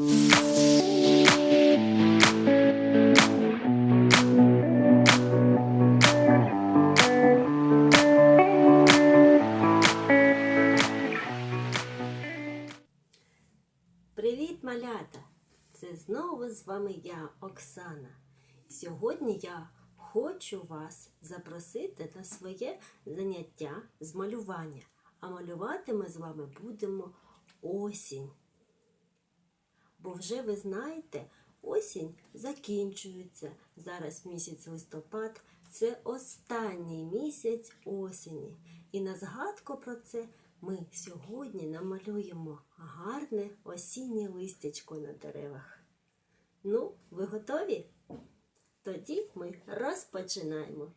Привіт, малята! Це знову з вами я, Оксана. Сьогодні я хочу вас запросити на своє заняття з малювання. А малювати ми з вами будемо осінь. Бо вже ви знаєте, осінь закінчується. Зараз місяць листопад це останній місяць осені. І на згадку про це ми сьогодні намалюємо гарне осіннє листячко на деревах. Ну, ви готові? Тоді ми розпочинаємо.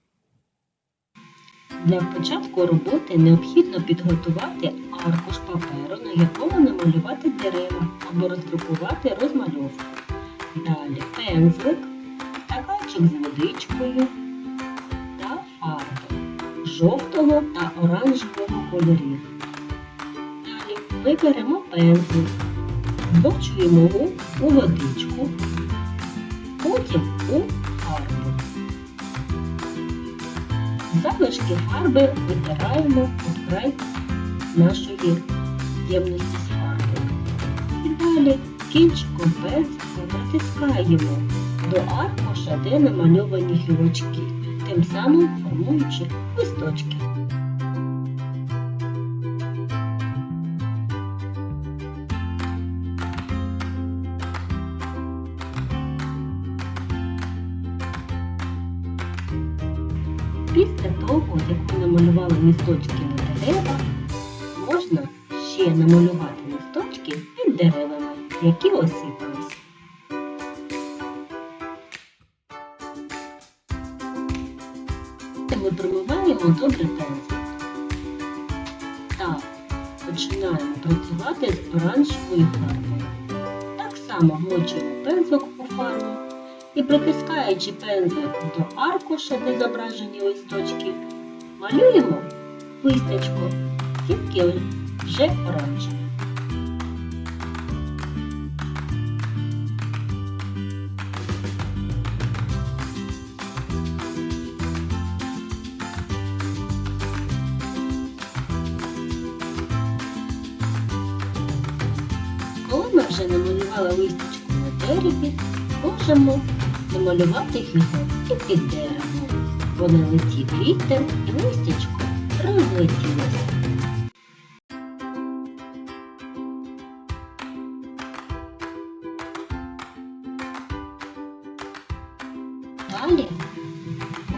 Для початку роботи необхідно підготувати аркуш паперу, на якому намалювати дерева або роздрукувати розмальовку. Далі пензлик, стаканчик з водичкою та фарби жовтого та оранжевого кольорів. Далі ми беремо пензлик, змочуємо його у водичку, потім у фарбу. Залишки фарби витираємо у край нашої ємності далі кінчиком пензлика натискаємо до аркуша, де намальовані гілочки, тим самим формуючи листочки. Після того, як ви намалювали листочки на деревах, можна ще намалювати листочки під деревами, які осипались. Ми промиваємо добре пензлик. Та починаємо працювати з оранжевою фарбою. Так само вмочуємо пензлик у фарбу і притискаючи пензлик до аркуша, де зображені листочки, малюємо листячко, тільки вже оранжеве. Вже намалювали листячко на дереві, можемо намалювати його і під деревом. Бо налетів вітер і листячко розлетілося. Далі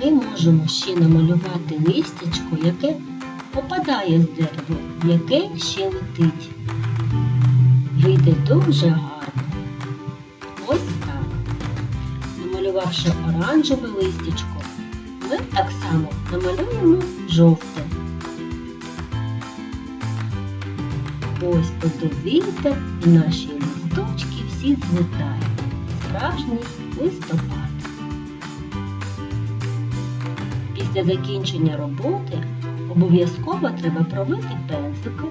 ми можемо ще намалювати листячко, яке попадає з дерева, яке ще летить. Вийде дуже гарно. Ось так. Намалювавши оранжеве листячко, ми так само намалюємо жовте. Ось подивіться, і наші листочки всі злітають. Справжній листопад. Після закінчення роботи обов'язково треба промити пензликом,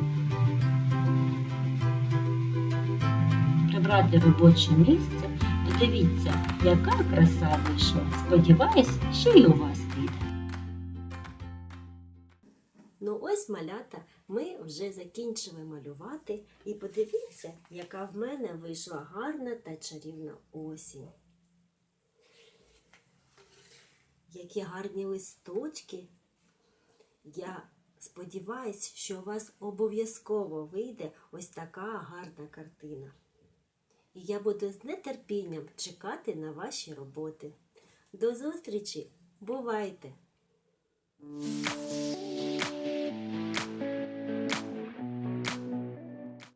прибрати робоче місце. Подивіться, яка краса вийшла. Сподіваюсь, що і у вас вийде. Ну ось малята, ми вже закінчили малювати. І подивіться, яка в мене вийшла гарна та чарівна осінь. Які гарні листочки. Я сподіваюсь, що у вас обов'язково вийде ось така гарна картина. І я буду з нетерпінням чекати на ваші роботи. До зустрічі! Бувайте!